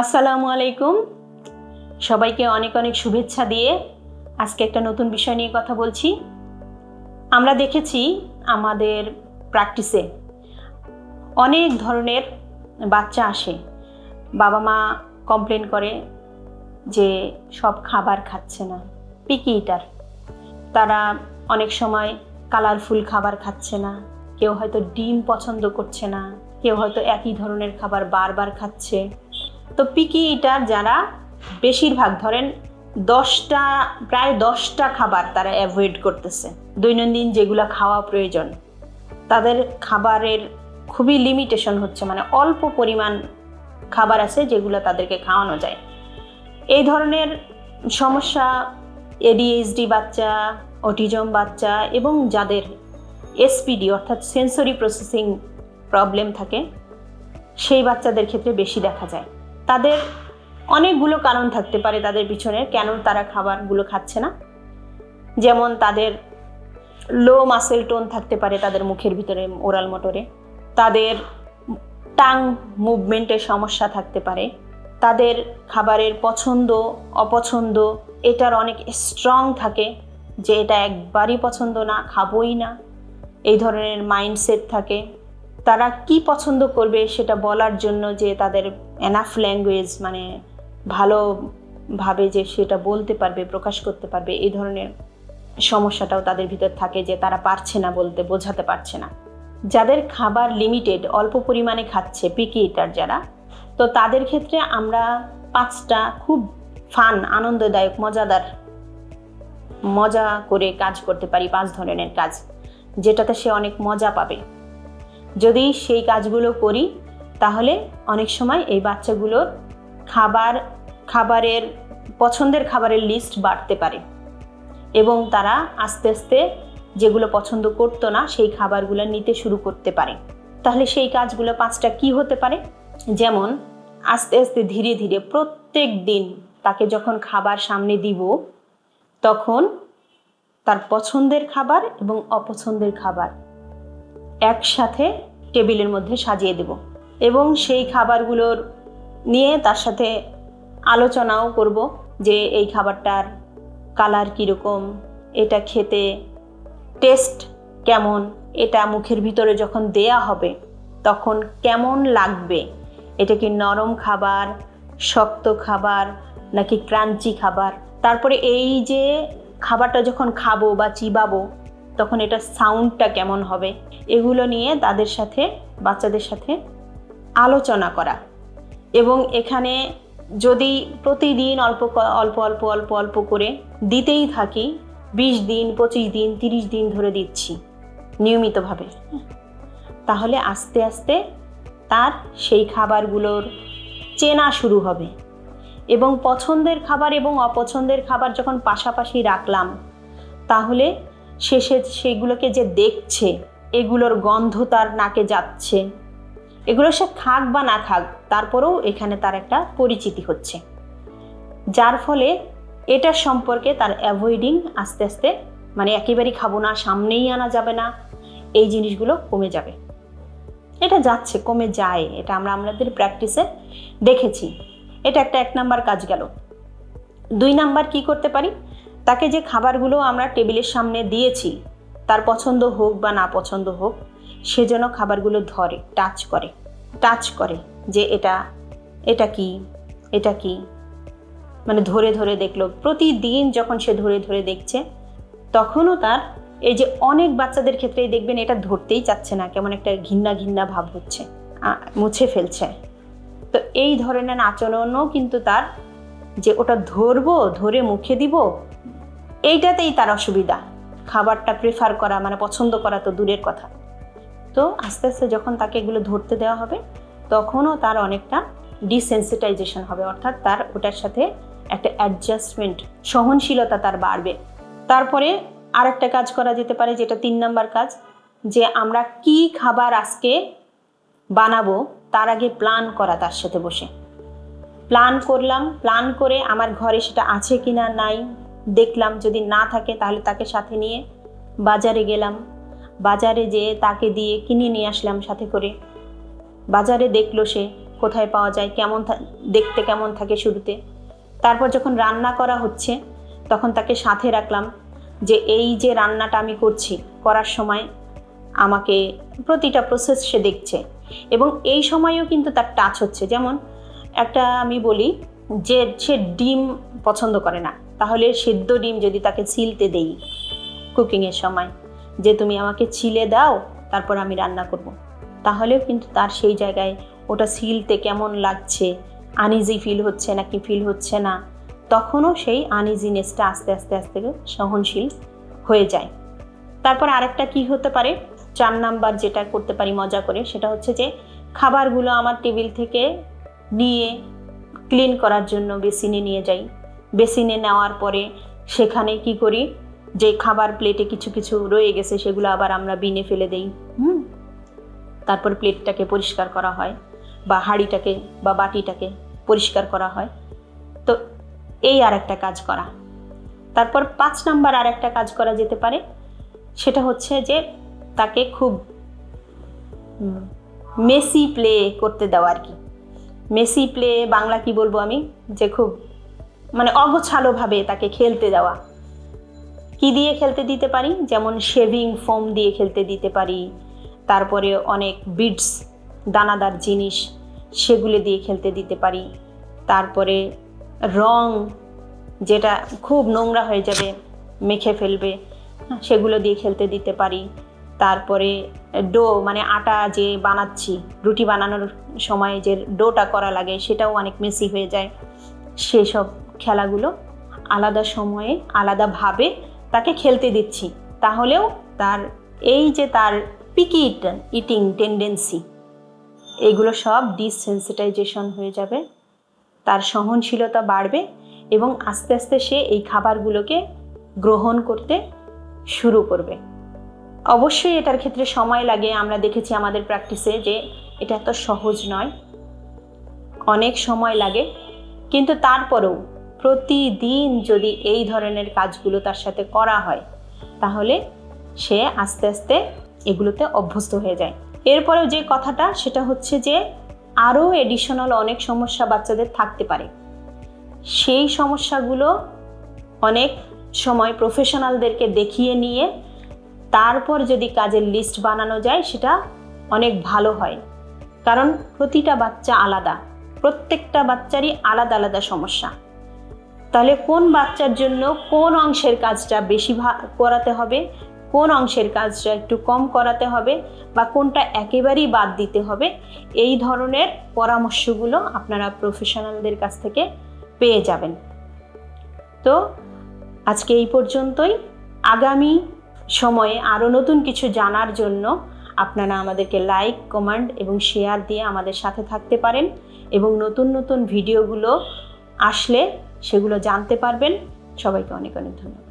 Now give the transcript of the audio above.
আসসালামু আলাইকুম। সবাইকে অনেক অনেক শুভেচ্ছা দিয়ে আজকে একটা নতুন বিষয় নিয়ে কথা বলছি। আমরা দেখেছি আমাদের প্র্যাকটিসে অনেক ধরনের বাচ্চা আসে। বাবা মা কমপ্লেন করে যে সব খাবার খাচ্ছে না পিকি ইটার তারা অনেক সময় কালারফুল খাবার খাচ্ছে না, কেউ হয়তো ডিম পছন্দ করছে না, কেউ হয়তো একই ধরনের খাবার বারবার খাচ্ছে। তো পিকি ইটার যারা বেশিরভাগ ধরেন দশটা, প্রায় দশটা খাবার তারা অ্যাভয়েড করতেছে। দৈনন্দিন যেগুলো খাওয়া প্রয়োজন, তাদের খাবারের খুবই লিমিটেশন হচ্ছে মানে অল্প পরিমাণ খাবার আছে যেগুলো তাদেরকে খাওয়ানো যায়। এই ধরনের সমস্যা এডিএইচডি বাচ্চা অটিজম বাচ্চা এবং যাদের এসপিডি অর্থাৎ সেন্সরি প্রসেসিং প্রবলেম থাকে, সেই বাচ্চাদের ক্ষেত্রে বেশি দেখা যায়। তাদের অনেকগুলো কারণ থাকতে পারে তাদের পিছনে, কেন তারা খাবারগুলো খাচ্ছে না। যেমন তাদের লো মাসেল টোন থাকতে পারে তাদের মুখের ভিতরে ওরাল মোটরে। তাদের টাং মুভমেন্টের সমস্যা থাকতে পারে। তাদের খাবারের পছন্দ, অপছন্দ, এটার অনেক স্ট্রং থাকে যে এটা একবারই পছন্দ না, খাবোই না। এই ধরনের মাইন্ডসেট থাকে। তারা কি পছন্দ করবে সেটা বলার জন্য যে তাদের এনাফ ল্যাঙ্গুয়েজ মানে ভালোভাবে যে সেটা বলতে পারবে, প্রকাশ করতে পারবে, এই ধরনের সমস্যাটাও তাদের ভিতর থাকে যে তারা পারছে না বলতে, বোঝাতে পারছে না। যাদের খাবার লিমিটেড অল্প পরিমাণে খাচ্ছে পিকি ইটার যারা, তো তাদের ক্ষেত্রে আমরা পাঁচটা খুব ফান আনন্দদায়ক, মজাদার, মজা করে কাজ করতে পারি পাঁচ ধরনের কাজ, যেটাতে সে অনেক মজা পাবে। যদি সেই কাজগুলো করি তাহলে অনেক সময় এই বাচ্চাগুলোর খাবার, খাবারের, পছন্দের খাবারের লিস্ট বাড়তে পারে। এবং তারা আস্তে আস্তে যেগুলো পছন্দ করতো না, সেই খাবারগুলো নিতে শুরু করতে পারে। তাহলে সেই কাজগুলো পাঁচটা কি হতে পারে? যেমন, আস্তে আস্তে ধীরে ধীরে প্রত্যেক দিন তাকে যখন খাবার সামনে দিব, তখন তার পছন্দের খাবার এবং অপছন্দের খাবার একসাথে টেবিলের মধ্যে সাজিয়ে দেব। এবং সেই খাবারগুলোর নিয়ে তার সাথে আলোচনাও করব যে এই খাবারটার কালার কীরকম, এটা খেতে টেস্ট কেমন, এটা মুখের ভিতরে যখন দেয়া হবে তখন কেমন লাগবে? এটা কি নরম খাবার, শক্ত খাবার নাকি ক্রাঞ্চি খাবার? তারপরে এই যে খাবারটা যখন খাব বা চিবাবো তখন এটা সাউন্ডটা কেমন হবে? এগুলো নিয়ে তাদের সাথে, বাচ্চাদের সাথে আলোচনা করা। এবং এখানে যদি প্রতিদিন অল্প অল্প অল্প অল্প অল্প করে দিতেই থাকি, বিশ দিন, পঁচিশ দিন, তিরিশ দিন ধরে দিচ্ছি, নিয়মিতভাবে। তাহলে আস্তে আস্তে তার সেই খাবারগুলোর চেনা শুরু হবে। এবং পছন্দের খাবার এবং অপছন্দের খাবার যখন পাশাপাশি রাখলাম, তাহলে শেষে সেগুলোকে যে দেখছে, এগুলোর গন্ধ তার নাকে যাচ্ছে। এগুলো সে খাক বা না খাক তারপরেও এখানে তার একটা পরিচিতি হচ্ছে। যার ফলে এটার সম্পর্কে তার অ্যাভয়েডিং আস্তে আস্তে মানে একেবারেই খাব না, সামনেই আনা যাবে না, এই জিনিসগুলো কমে যাবে। এটা যাচ্ছে, কমে যায়, এটা আমরা আমাদের প্র্যাকটিসে দেখেছি। এটা একটা এক নাম্বার কাজ গেল। দুই নাম্বার কি করতে পারি? তাকে যে খাবারগুলো আমরা টেবিলের সামনে দিয়েছি, তার পছন্দ হোক বা না পছন্দ হোক সে যেন খাবারগুলো ধরে টাচ করে। টাচ করে যে এটা এটা কি এটা কি? মানে ধরে ধরে দেখল। প্রতিদিন যখন সে ধরে ধরে দেখছে, তখনও তার এই যে অনেক বাচ্চাদের ক্ষেত্রেই দেখবেন এটা ধরতেই চাচ্ছে না, কেমন একটা ঘিন্না ঘিন্না ভাব হচ্ছে মুছে ফেলছে। তো এই ধরনের আচরণও কিন্তু তার যে ওটা ধরবো, ধরে মুখে দিব, এইটাতেই তার অসুবিধা। খাবারটা প্রেফার করা মানে পছন্দ করা তো দূরের কথা। তো আস্তে আস্তে যখন তাকে এগুলো ধরতে দেওয়া হবে, তখনও তার অনেকটা ডিসেন্সিটাইজেশন হবে। অর্থাৎ তার ওটার সাথে একটা অ্যাডজাস্টমেন্ট সহনশীলতা তার বাড়বে। তারপরে আর একটা কাজ করা যেতে পারে, যেটা তিন নাম্বার কাজ, যে আমরা কি খাবার আজকে বানাবো, তার আগে প্ল্যান করা তার সাথে বসে। প্ল্যান করলাম প্ল্যান করে আমার ঘরে সেটা আছে কি না নাই, দেখলাম যদি না থাকে তাহলে তাকে সাথে নিয়ে বাজারে গেলাম। বাজারে যেয়ে তাকে দিয়ে কিনে নিয়ে আসলাম সাথে করে। বাজারে দেখল সে কোথায় পাওয়া যায়, কেমন দেখতে কেমন থাকে শুরুতে। তারপর যখন রান্না করা হচ্ছে, তখন তাকে সাথে রাখলাম যে এই যে রান্নাটা আমি করছি করার সময় আমাকে প্রতিটা প্রসেস সে দেখছে এবং এই সময়ও কিন্তু তার টাচ হচ্ছে। যেমন একটা আমি বলি যে সে ডিম পছন্দ করে না, তাহলে সেদ্ধ ডিম যদি তাকে ছিলতে দেই কুকিংয়ের সময় যে তুমি আমাকে ছিলে দাও, তারপর আমি রান্না করব। তাহলেও কিন্তু তার সেই জায়গায় ওটা সিলতে কেমন লাগছে আনইজি ফিল হচ্ছে নাকি ফিল হচ্ছে না, তখনও সেই আনইজিনেসটা আস্তে আস্তে আস্তে সহনশীল হয়ে যায়। তারপর আরেকটা কি হতে পারে? চার নাম্বার যেটা করতে পারি মজা করে, সেটা হচ্ছে যে খাবারগুলো আমার টেবিল থেকে নিয়ে ক্লিন করার জন্য বেসিনে নিয়ে যাই। বেসিনে নেওয়ার পরে সেখানে কি করি? যে খাবার প্লেটে কিছু কিছু রয়ে গেছে, সেগুলো আবার আমরা বিনে ফেলে দেই। হুম? তারপর প্লেটটাকে পরিষ্কার করা হয়, বা হাঁড়িটাকে, বা বাটিটাকে পরিষ্কার করা হয়। তো এই আর একটা কাজ করা। তারপর পাঁচ নাম্বার আর একটা কাজ করা যেতে পারে, সেটা হচ্ছে যে তাকে খুব মেসি প্লে করতে দেওয়া আর কি। মেসি প্লে বাংলা কি বলব আমি? যে খুব মানে অগোছালোভাবে তাকে খেলতে দেওয়া। কি দিয়ে খেলতে দিতে পারি? যেমন শেভিং ফোম দিয়ে খেলতে দিতে পারি। তারপরে অনেক বিডস দানাদার জিনিস, সেগুলো দিয়ে খেলতে দিতে পারি। তারপরে রং, যেটা খুব নোংরা হয়ে যাবে, মেখে ফেলবে, সেগুলো দিয়ে খেলতে দিতে পারি। তারপরে ডো মানে আটা যে বানাচ্ছি, রুটি বানানোর সময় যে ডোটা করা লাগে, সেটাও অনেক মেসি হয়ে যায়। সেসব খেলাগুলো আলাদা সময়ে আলাদাভাবে তাকে খেলতে দিচ্ছি। তাহলেও তার এই যে তার পিকিট ইটিং টেন্ডেন্সি এগুলো সব ডিসেন্সিটাইজেশন হয়ে যাবে। তার সহনশীলতা বাড়বে এবং আস্তে আস্তে সে এই খাবারগুলোকে গ্রহণ করতে শুরু করবে। অবশ্যই এটার ক্ষেত্রে সময় লাগে। আমরা দেখেছি আমাদের প্র্যাকটিসে যে এটা এত সহজ নয়। অনেক সময় লাগে। কিন্তু তারপরেও প্রতিদিন যদি এই ধরনের কাজগুলো তার সাথে করা হয়, তাহলে সে আস্তে আস্তে এগুলোতে অভ্যস্ত হয়ে যায়। এরপরেও যে কথাটা, সেটা হচ্ছে যে আরও এডিশনাল অনেক সমস্যা বাচ্চাদের থাকতে পারে। সেই সমস্যাগুলো অনেক সময় প্রফেশনালদেরকে দেখিয়ে নিয়ে তারপর যদি কাজের লিস্ট বানানো যায়, সেটা অনেক ভালো হয়। কারণ প্রতিটা বাচ্চা আলাদা, প্রত্যেকটা বাচ্চারই আলাদা আলাদা সমস্যা। তাহলে কোন বাচ্চার জন্য কোন অংশের কাজটা বেশি করাতে হবে? কোন অংশের কাজটা একটু কম করাতে হবে? বা কোনটা একেবারেই বাদ দিতে হবে? এই ধরনের পরামর্শগুলো আপনারা প্রফেশনালদের কাছ থেকে পেয়ে যাবেন। তো আজকে এই পর্যন্তই। আগামী সময়ে আরও নতুন কিছু জানার জন্য আপনারা আমাদেরকে লাইক কমেন্ট এবং শেয়ার দিয়ে আমাদের সাথে থাকতে পারেন এবং নতুন নতুন ভিডিওগুলো আসলে সেগুলো জানতে পারবেন। সবাইকে অনেক অনেক ধন্যবাদ।